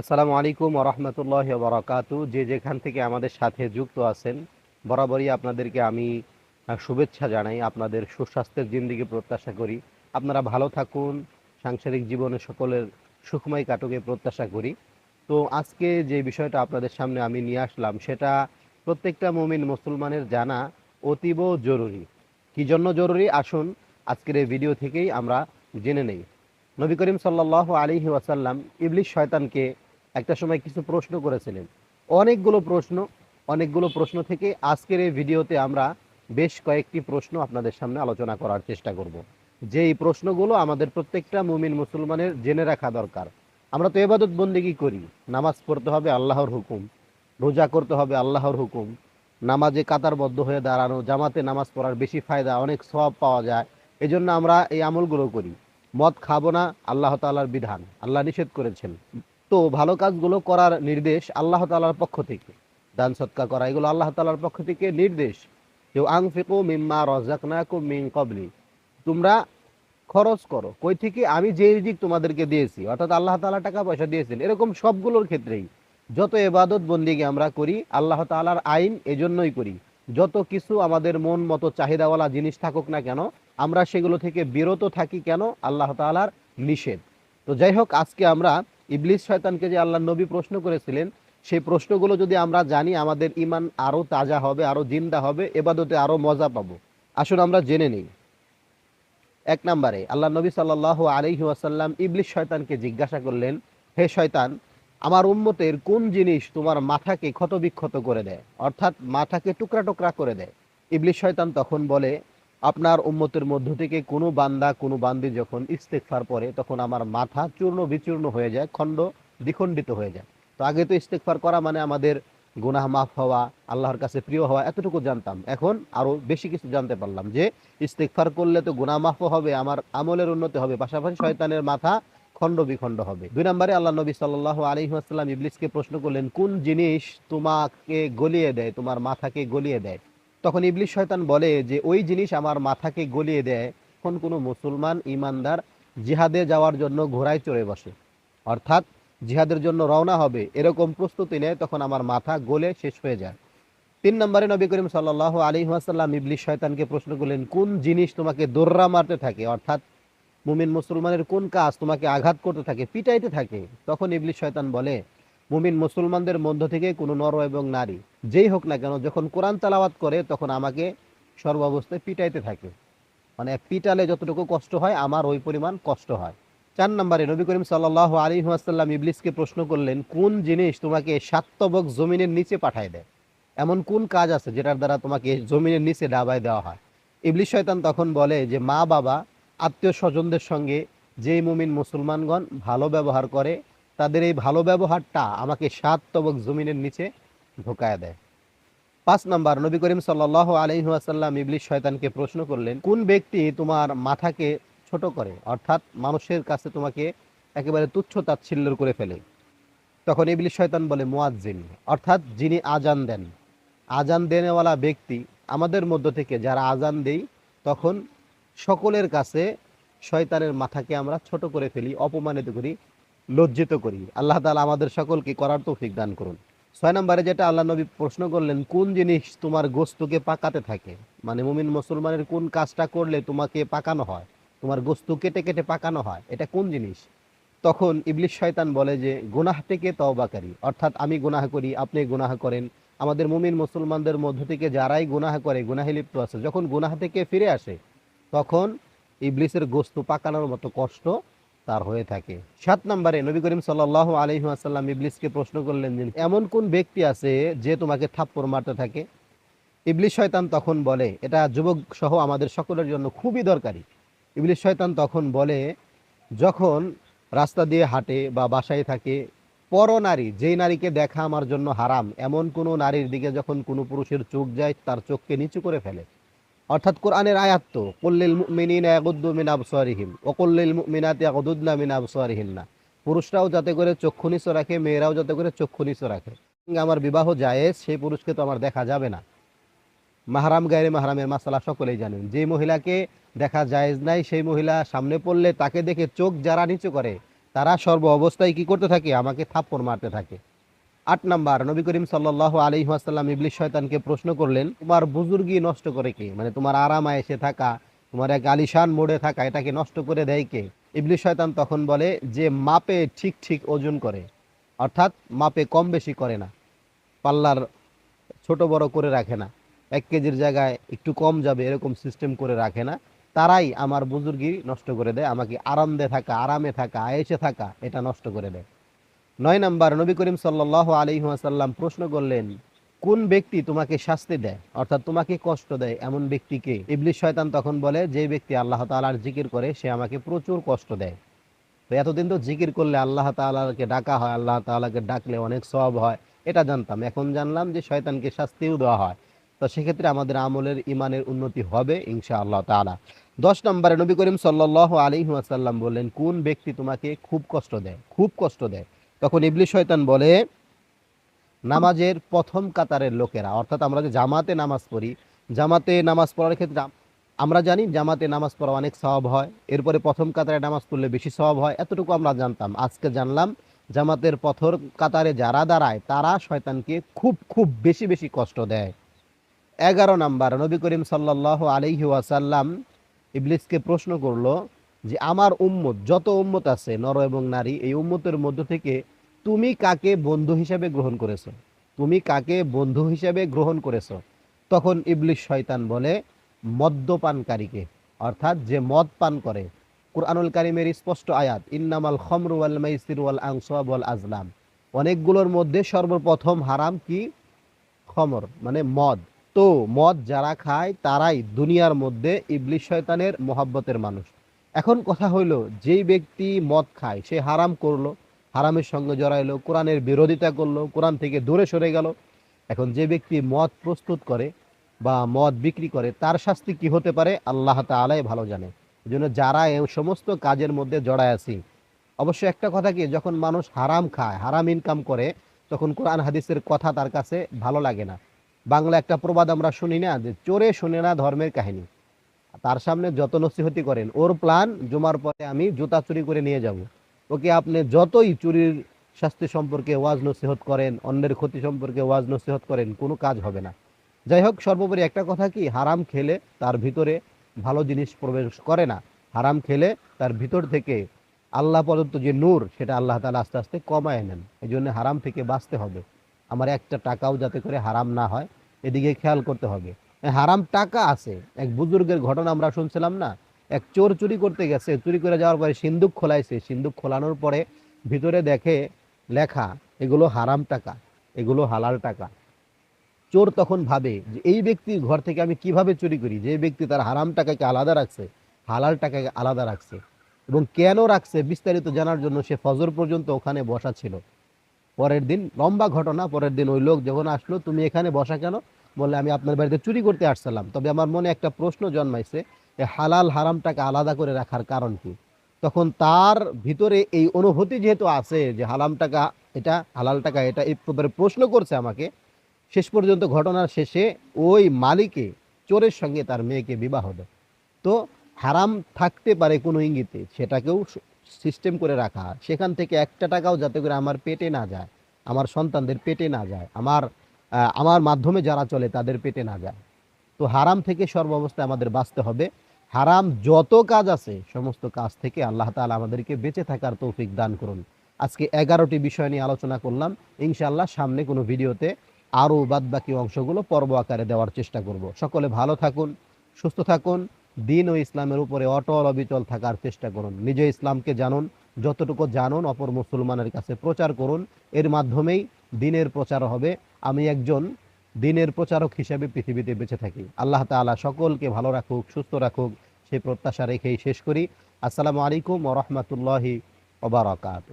আসসালামু আলাইকুম রহমতুল্লাহ বরাকাতু। যে যেখান থেকে আমাদের সাথে যুক্ত আছেন, বরাবরই আপনাদেরকে আমি শুভেচ্ছা জানাই, আপনাদের সুস্বাস্থ্যের জিন্দিগি প্রত্যাশা করি। আপনারা ভালো থাকুন, সাংসারিক জীবনে সকলের সুখময় কাটুকে প্রত্যাশা করি। তো আজকে যে বিষয়টা আপনাদের সামনে আমি নিয়ে আসলাম, সেটা প্রত্যেকটা মুমিন মুসলমানের জানা অতীব জরুরি। কি জন্য জরুরি? আসুন, আজকের এই ভিডিও থেকেই আমরা জেনে নেই। নবী করিম সাল্লাহ আলী ওয়াসাল্লাম ইবলিশ শয়তানকে একটা সময় কিছু প্রশ্ন করেছিলেন। অনেকগুলো প্রশ্ন অনেকগুলো প্রশ্ন থেকে আজকের এই ভিডিওতে আমরা বেশ কয়েকটি প্রশ্ন আপনাদের সামনে আলোচনা করার চেষ্টা করব। যে এই প্রশ্নগুলো আমাদের প্রত্যেকটা মুমিন মুসলমানের জেনে রাখা দরকার। আমরা তো এবাদত বন্দিগি করি। নামাজ পড়তে হবে আল্লাহর হুকুম, রোজা করতে হবে আল্লাহর হুকুম, নামাজে কাতারবদ্ধ হয়ে দাঁড়ানো, জামাতে নামাজ পড়ার বেশি ফায়দা, অনেক সব পাওয়া যায়। এজন্য আমরা এই আমলগুলো করি। মদ খাব না, আল্লাহ তাআলার বিধান, আল্লাহ নিষেধ করেছেন। তো ভালো কাজগুলো করার নির্দেশ আল্লাহ তালার পক্ষ থেকে। দান সৎকা করা, এগুলো আল্লাহ তালার পক্ষ থেকে নির্দেশ। কেউ আং ফেকো মিম্মা রজাকনাকুম মিন কবলি তোমরা খরচ করো। কই থেকে? আমি যে রিজিক তোমাদেরকে দিয়েছি, অর্থাৎ আল্লাহ তাআলা টাকা পয়সা দিয়েছেন, এরকম সবগুলোর ক্ষেত্রেই যত এবাদত বন্দিকে আমরা করি, আল্লাহ তাআলার আইন এজন্যই করি। যত কিছু আমাদের মন মতো চাহিদাওয়ালা জিনিস থাকুক না কেন, আমরা সেগুলো থেকে বিরত থাকি কেন? আল্লাহ তাআলার নিষেধ। তো যাই হোক, আজকে আমরা ইবলিস শয়তানকে যে আল্লাহ নবী প্রশ্ন করেছিলেন, সেই প্রশ্নগুলো যদি আমরা জানি, আমাদের ইমান আরও তাজা হবে, আরও জিন্দা হবে, এবাদতে আরও মজা পাবো। আসুন আমরা জেনে নিই। এক নম্বরে, আল্লাহ নবী সাল্লাহ আলহি ওয়াসাল্লাম ইবলিস শয়তানকে জিজ্ঞাসা করলেন, হে শয়তান, আমার উন্মতের কোন জিনিস তোমার মাথাকে ক্ষতবিক্ষত করে দেয়? অর্থাৎ মাথাকে টুকরা টুকরা করে দেয়। ইবলিস শয়তান তখন বলে আপনার উম্মতের মধ্য থেকে কোনো বান্দা, কোনো বান্দি যখন ইস্তেকফার পরে তখন আমার মাথা চূর্ণ বিচূর্ণ হয়ে যায়, খণ্ড দ্বিখণ্ডিত হয়ে যায়। তো আগে তো ইস্তেকফার করা মানে আমাদের গুনাহ মাফ হওয়া, আল্লাহর কাছে প্রিয় হওয়া, এতটুকু জানতাম। এখন আরও বেশি কিছু জানতে পারলাম যে ইস্তেকফার করলে তো গুনাহ মাফ হবে, আমার আমলের উন্নতি হবে, পাশাপাশি শয়তানের মাথা খণ্ড বিখণ্ড হবে। দুই নম্বরে আল্লাহ নবী সাল্লাহ আলী আসসালাম ইবলিসকে প্রশ্ন করলেন, কোন জিনিস তোমাকে গলিয়ে দেয়, তোমার মাথাকে গলিয়ে দেয়? তখন ইবলিস শয়তান বলে যে, ওই জিনিস আমার মাথাকে গলিয়ে দেয়। এখন কোনো মুসলমান ইমানদার জিহাদে যাওয়ার জন্য ঘোড়ায় চড়ে বসে। অর্থাৎ জিহাদের জন্য রওনা হবে, এরকম প্রস্তুতি নেয়, তখন আমার মাথা গলে শেষ হয়ে যায়। তিন নম্বরে নবী করিম সাল্লাহ আলী আসাল্লাম ইবলিস শয়তানকে প্রশ্ন করলেন, কোন জিনিস তোমাকে দোর্রা মারতে থাকে? অর্থাৎ মুমিন মুসলমানের কোন কাজ তোমাকে আঘাত করতে থাকে, পিটাইতে থাকে? তখন ইবলিশ শয়তান বলে মুমিন মুসলমানদের মধ্য থেকে কোনো নর এবং নারী, যেই হোক না কেন, যখন কোরআন তালাওয়াত করে, তখন আমাকে সর্বাবস্থায় পিটাইতে থাকে। মানে পিটালে যতটুকু কষ্ট হয়, আমার ওই পরিমাণ কষ্ট হয়। চার নম্বরে নবী করিম সাল্লাহ আলী আসাল্লাম ইবলিসকে প্রশ্ন করলেন, কোন জিনিস তোমাকে সাতবক জমিনের নিচে পাঠায় দেয়? এমন কোন কাজ আছে যেটার দ্বারা তোমাকে জমিনের নিচে ডাবায় দেওয়া হয়? ইবলিস শয়তান তখন বলে যে, মা বাবা, আত্মীয় স্বজনদের সঙ্গে যেই মুমিন মুসলমানগণ ভালো ব্যবহার করে তাদের এই ভালো ব্যবহারটা আমাকে সাত তবক জমিনের নিচে ঢোকায় দেয়। পাঁচ নম্বর, নবী করিম সাল্লাহ আলহিহাসাল্লাম ইবলিস শয়তানকে প্রশ্ন করলেন, কোন ব্যক্তি তোমার মাথাকে ছোট করে, অর্থাৎ মানুষের কাছে তোমাকে একেবারে তুচ্ছ তাচ্ছিল্য করে ফেলে? তখন ইবলিস শয়তান বলে, মুয়াজ্জিন, অর্থাৎ যিনি আজান দেন। আজান দেনেওয়ালা ব্যক্তি আমাদের মধ্য থেকে যারা আজান দেই, তখন সকলের কাছে শয়তানের মাথাকে আমরা ছোট করে ফেলি, অপমানিত করি লজ্জিত করি। আল্লাহ তালা আমাদের সকলকে করার তৌফিক দান করুন। ছয় নম্বরে যেটা আল্লাহ নবী প্রশ্ন করলেন, কোন জিনিস তোমার গোস্তকে পাকাতে থাকে? মানে মুমিন মুসলমানের কোন কাজটা করলে তোমাকে পাকানো হয়? তোমার গোস্ত কেটে কেটে পাকানো হয়? এটা কোন জিনিস? তখন ইবলিশ শয়তান বলে যে, গুনাহ থেকে তওবাকারী অর্থাৎ আমি গুনাহ করি, আপনি গুনাহ করেন। আমাদের মুমিন মুসলমানদের মধ্য থেকে যারাই গুনাহ করে, গুনাহে লিপ্ত আছে, যখন গুনাহ থেকে ফিরে আসে, তখন ইবলিসের গোস্ত পাকানোর মতো কষ্ট তার হয়ে থাকে। সাত নম্বরে নবী করিম সাল্লাহ আলহিহাসাল্লাম ইবলিসকে প্রশ্ন করলেন যে, এমন কোন ব্যক্তি আছে যে তোমাকে থাপ্পড় মারতে থাকে? ইবলিস শয়তান তখন বলে, এটা যুবক সহ আমাদের সকলের জন্য খুবই দরকারি। ইবলিস শয়তান তখন বলে, যখন রাস্তা দিয়ে হাঁটে বা বাসায় থাকে, পর নারী, যেই নারীকে দেখা আমার জন্য হারাম, এমন কোনো নারীর দিকে যখন কোনো পুরুষের চোখ যায়, তার চোখকে নিচু করে ফেলে। অর্থাৎ কোরআনের আয়াত তো কল্লিল মুমিনিনা ইয়াগুদ্দু মিন আবসারিহিম ও কল্লিল মুমিনাতি ইয়াগুদুদনা মিন আবসারিহিন্না। পুরুষরাও যাতে করে চক্ষু নিচু রাখে, মেয়েরাও যাতে করে চক্ষু নিচু রাখে। আমার বিবাহ জায়েজ, সেই পুরুষকে তো আমার দেখা যাবে না। মাহারাম গায়ে মাহারামের মাসালা সকলেই জানেন। যে মহিলাকে দেখা জায়েজ নাই, সেই মহিলা সামনে পড়লে তাকে দেখে চোখ যারা নিচু করে, তারা সর্ব অবস্থায় কি করতে থাকে? আমাকে থাপ্পড় মারতে থাকে। আট নাম্বার, নবী করিম সাল্লাহ আলহিহাসাল্লাম ইবলিশ শয়তানকে প্রশ্ন করলেন, তোমার বুজুর্গি নষ্ট করে কে? মানে তোমার আরাম এসে থাকা, তোমার এক আলিশান মোড়ে থাকা, এটাকে নষ্ট করে দেয় কে? ইবলিশ শয়তান তখন বলে, যে মাপে ঠিক ঠিক ওজন করে, অর্থাৎ মাপে কম বেশি করে না, পাল্লার ছোট বড় করে রাখে না, এক কেজির জায়গায় একটু কম যাবে, এরকম সিস্টেম করে রাখে না, তারাই আমার বুজুর্গি নষ্ট করে দেয়, আমাকে আরামদে থাকা, আরামে থাকা আয়েসে থাকা, এটা নষ্ট করে দেয়। নয় নাম্বার, নবী করিম সাল্লাহ আলিহাসাল্লাম প্রশ্ন করলেন, কোন ব্যক্তি তোমাকে শাস্তি দেয়, অর্থাৎ তোমাকে কষ্ট দেয় এমন ব্যক্তিকে? ইবলিশ শয়তান তখন বলে, যে ব্যক্তি আল্লাহ তালার জিকির করে, সে আমাকে প্রচুর কষ্ট দেয়। তো এতদিন তো জিকির করলে আল্লাহ তালাকে ডাকা হয়, আল্লাহ তালাকে ডাকলে অনেক সব হয়, এটা জানতাম। এখন জানলাম যে শয়তানকে শাস্তিও দেওয়া হয়। তো সেক্ষেত্রে আমাদের আমলের ইমানের উন্নতি হবে ইনশা আল্লাহ তালা দশ নম্বরে নবী করিম সাল্লাহ আলী বললেন, কোন ব্যক্তি তোমাকে খুব কষ্ট দেয়, খুব কষ্ট দেয়? তখন ইবলিশ শয়তান বলে, নামাজের প্রথম কাতারের লোকেরা, অর্থাৎ আমরা যে জামাতে নামাজ পড়ি, জামাতে নামাজ পড়ার ক্ষেত্রে আমরা জানি জামাতে নামাজ পড়া অনেক সওয়াব হয়। এরপরে প্রথম কাতারে নামাজ পড়লে বেশি সওয়াব হয়, এতটুকু আমরা জানতাম। আজকে জানলাম, জামাতের পথর কাতারে যারা দাঁড়ায়, তারা শয়তানকে খুব খুব বেশি বেশি কষ্ট দেয়। এগারো নাম্বার, নবী করিম সাল্লাহ আলহি ওয়াসাল্লাম ইবলিসকে প্রশ্ন করল যে আমার উম্মত, যত উম্মত আছে, নর এবং নারী, এই উম্মতের মধ্য থেকে তুমি কাকে বন্ধু হিসাবে গ্রহণ করেছ? তুমি কাকে বন্ধু হিসাবে গ্রহণ করেছ? তখন ইবলিশ শয়তান বলে, মদ্যপানকারীকে। অর্থাৎ যে মদ পান করে। কুরআনুল কারিমের স্পষ্ট আয়াত, ইন্নামাল খমরু ওয়াল মাইসির ওয়াল আংসাব ওয়াল আজলাম। অনেকগুলোর মধ্যে সর্বপ্রথম হারাম কি? খমর মানে মদ। তো মদ যারা খায়, তারাই দুনিয়ার মধ্যে ইবলিশ শয়তানের মোহাব্বতের মানুষ। এখন কথা হইল, যেই ব্যক্তি মদ খায়, সে হারাম করল, হারামের সঙ্গে জড়াইলো, কোরআনের বিরোধিতা করল, কোরআন থেকে দূরে সরে গেল। এখন যে ব্যক্তি মদ প্রস্তুত করে বা মদ বিক্রি করে, তার শাস্তি কি হতে পারে? আল্লাহ তালাই ভালো জানে। এই জন্য যারা এই সমস্ত কাজের মধ্যে জড়ায় আছি অবশ্য একটা কথা কি, যখন মানুষ হারাম খায়, হারাম ইনকাম করে, তখন কোরআন হাদিসের কথা তার কাছে ভালো লাগে না। বাংলা একটা প্রবাদ আমরা শুনি না, যে চোরে শুনে না ধর্মের কাহিনী। তার সামনে যত নসিহতি করেন, ওর প্ল্যান জমার পরে আমি জুতা চুরি করে নিয়ে যাব। ওকে আপনি যতই চুরির শাস্তি সম্পর্কে ওয়াজ নসিহত করেন, অন্যের ক্ষতি সম্পর্কে ওয়াজ নসিহত করেন, কোনো কাজ হবে না। যাই হোক, সর্বোপরি একটা কথা কি, হারাম খেলে তার ভিতরে ভালো জিনিস প্রবেশ করে না। হারাম খেলে তার ভিতর থেকে আল্লাহ প্রদত্ত যে নূর, সেটা আল্লাহ তালা আস্তে আস্তে কমায় নেন। এই জন্য হারাম থেকে বাঁচতে হবে। আমার একটা টাকাও যাতে করে হারাম না হয়, এদিকে খেয়াল করতে হবে। হারাম টাকা আছে। এক বুজুর্গের ঘটনা আমরা শুনছিলাম না। এক চোর চুরি করতে গেছে, চুরি করে যাওয়ার পরে সিন্দুক খোলাইছে। সিন্দুক খোলানোর পরে ভিতরে দেখে লেখা, এগুলো হারাম টাকা, এগুলো হালাল টাকা। চোর তখন ভাবে যে, এই ব্যক্তির ঘর থেকে আমি কীভাবে চুরি করি? যে ব্যক্তি তার হারাম টাকাকে আলাদা রাখছে, হালাল টাকাকে আলাদা রাখছে এবং কেন রাখছে বিস্তারিত জানার জন্য সে ফজর পর্যন্ত ওখানে বসা ছিল। পরের দিন লম্বা ঘটনা, পরের দিন ওই লোক যখন আসলো, তুমি এখানে বসা কেন? বলে আমি আপনার বাড়িতে চুরি করতে আসছিলাম। তবে আমার মনে একটা প্রশ্ন জন্মাইছে হালাল হারামটাকে আলাদা করে রাখার কারণ কি? তখন তার ভিতরে এই অনুভূতি যেহেতু আছে যে হালাম টাকা এটা, হালাল টাকা এটা এই প্রশ্ন করছে আমাকে, শেষ পর্যন্ত ঘটনার শেষে ওই মালিকে, চোরের সঙ্গে তার মেয়েকে বিবাহ দেয়। তো হারাম থাকতে পারে কোনো ইঙ্গিতে, সেটাকেও সিস্টেম করে রাখা। সেখান থেকে একটা টাকাও যাতে করে আমার পেটে না যায়, আমার সন্তানদের পেটে না যায়, আমার আমার মাধ্যমে যারা চলে তাদের পেটে না যায়। তো হারাম থেকে সর্বাবস্থায় আমাদের বাঁচতে হবে। হারাম যত কাজ আছে, সমস্ত কাজ থেকে আল্লাহ তাআলা আমাদেরকে বেঁচে থাকার তৌফিক দান করুন। আজকে এগারোটি বিষয় নিয়ে আলোচনা করলাম। ইনশাআল্লাহ সামনে কোনো ভিডিওতে আরও বাদবাকি অংশগুলো পর্ব আকারে দেওয়ার চেষ্টা করব। সকলে ভালো থাকুন, সুস্থ থাকুন, দিন ও ইসলামের উপরে অটল অবিচল থাকার চেষ্টা করুন। নিজে ইসলামকে জানুন যতটুকু জানুন, অপর মুসলমানের কাছে প্রচার করুন। এর মাধ্যমেই দিনের প্রচার হবে। আমি একজন দিনের প্রচারক হিসেবে পৃথিবীতে বেঁচে থাকি। আল্লাহ তালা সকলকে ভালো রাখুক, সুস্থ রাখুক সেই প্রত্যাশা রেখেই শেষ করি। আসসালামু আলাইকুম ওরহমতুল্লাহি ওবারাকাত